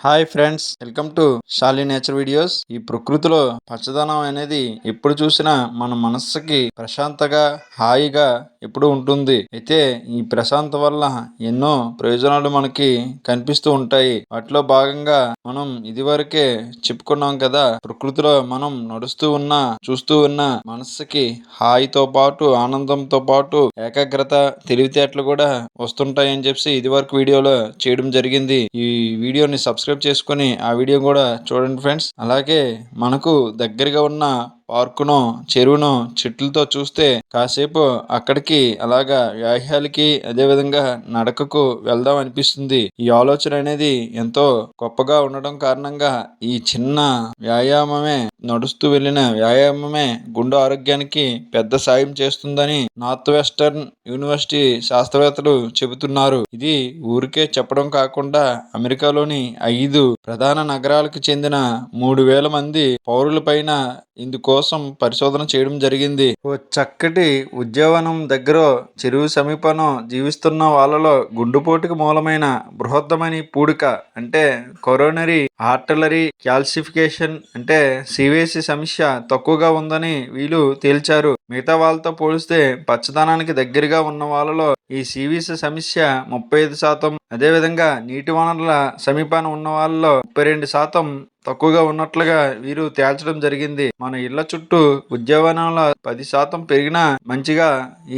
Hi friends welcome to Shali nature videos. ఈ ప్రకృతిలో పచ్చదనం అనేది ఎప్పుడు చూసినా మన మనస్సుకి ప్రశాంతగా హాయిగా ఎప్పుడు ఉంటుంది. అయితే ఈ ప్రశాంత వల్ల ఎన్నో ప్రయోజనాలు మనకి కనిపిస్తూ ఉంటాయి. వాటిలో భాగంగా మనం ఇదివరకే చెప్పుకున్నాం కదా ప్రకృతిలో మనం నడుస్తూ ఉన్నా చూస్తూ ఉన్న మనస్సుకి హాయితో పాటు ఆనందంతో పాటు ఏకాగ్రత తెలివితేటలు కూడా వస్తుంటాయని చెప్పి ఇదివరకు వీడియోలో చేయడం జరిగింది. ఈ వీడియోని సబ్స్క్రైబ్ సబ్స్క్రైబ్ చేసుకొని ఆ వీడియో కూడా చూడండి ఫ్రెండ్స్. అలాగే మనకు దగ్గరగా ఉన్న పార్కును చెరువును చెట్లతో చూస్తే కాసేపు అక్కడికి అలాగా వ్యాహ్యాలకి అదేవిధంగా నడకకు వెళ్దాం అనిపిస్తుంది. ఈ ఆలోచన అనేది ఎంతో గొప్పగా ఉండడం కారణంగా ఈ చిన్న వ్యాయామమే నడుస్తూ వెళ్ళిన వ్యాయామమే గుండె ఆరోగ్యానికి పెద్ద సాయం చేస్తుందని నార్త్ వెస్టర్న్ యూనివర్సిటీ శాస్త్రవేత్తలు చెబుతున్నారు. ఇది ఊరికే చెప్పడం కాకుండా అమెరికాలోని ఐదు ప్రధాన నగరాలకు చెందిన మూడు వేల మంది పౌరులపైన ఇందుకోసం పరిశోధన చేయడం జరిగింది. ఓ చక్కటి ఉద్యానవనం దగ్గర చెరువు సమీపంలో జీవిస్తున్న వాళ్ళలో గుండుపోటుకు మూలమైన బృహత్తమైన పూడిక అంటే కొరోనరీ ఆర్టలరీ క్యాల్సిఫికేషన్ అంటే సివేసి సమస్య తక్కువగా ఉందని వీళ్ళు తేల్చారు. మిగతా వాళ్ళతో పోలిస్తే పచ్చదనానికి దగ్గరగా ఉన్న వాళ్ళలో ఈ సివిసి సమస్య ముప్పై ఐదు శాతం. అదేవిధంగా నీటి వనరుల సమీపాన ఉన్న వాళ్ళలో ముప్పై రెండు శాతం తక్కువగా ఉన్నట్లుగా వీరు తేల్చడం జరిగింది. మన ఇళ్ళ చుట్టూ ఉద్యానవనాల పది శాతం పెరిగినా మంచిగా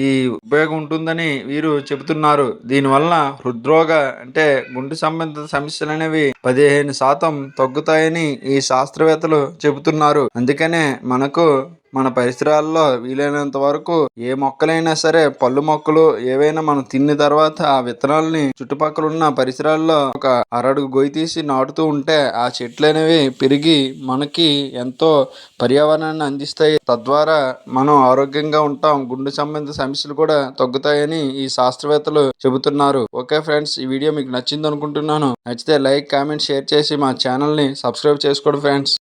ఈ ఉపయోగం ఉంటుందని వీరు చెబుతున్నారు. దీనివల్ల హృద్రోగ అంటే గుండె సంబంధిత సమస్యలు అనేవి పదిహేను శాతం తగ్గుతాయని ఈ శాస్త్రవేత్తలు చెబుతున్నారు. అందుకనే మనకు మన పరిసరాల్లో వీలైనంత వరకు ఏ మొక్కలైనా సరే పళ్ళు మొక్కలు ఏవైనా మనం తిన్న తర్వాత ఆ విత్తనాలని చుట్టుపక్కల ఉన్న పరిసరాల్లో ఒక అరడుగు గొయ్యి తీసి నాటుతూ ఉంటే ఆ చెట్లు అనేవి పెరిగి మనకి ఎంతో పర్యావరణాన్ని అందిస్తాయి. తద్వారా మనం ఆరోగ్యంగా ఉంటాం. గుండె సంబంధిత సమస్యలు కూడా తగ్గుతాయని ఈ శాస్త్రవేత్తలు చెబుతున్నారు. ఓకే ఫ్రెండ్స్ ఈ వీడియో మీకు నచ్చింది అనుకుంటున్నాను నచ్చితే లైక్ కామెంట్ షేర్ చేసి మా ఛానల్ని సబ్స్క్రైబ్ చేసుకోండి ఫ్రెండ్స్.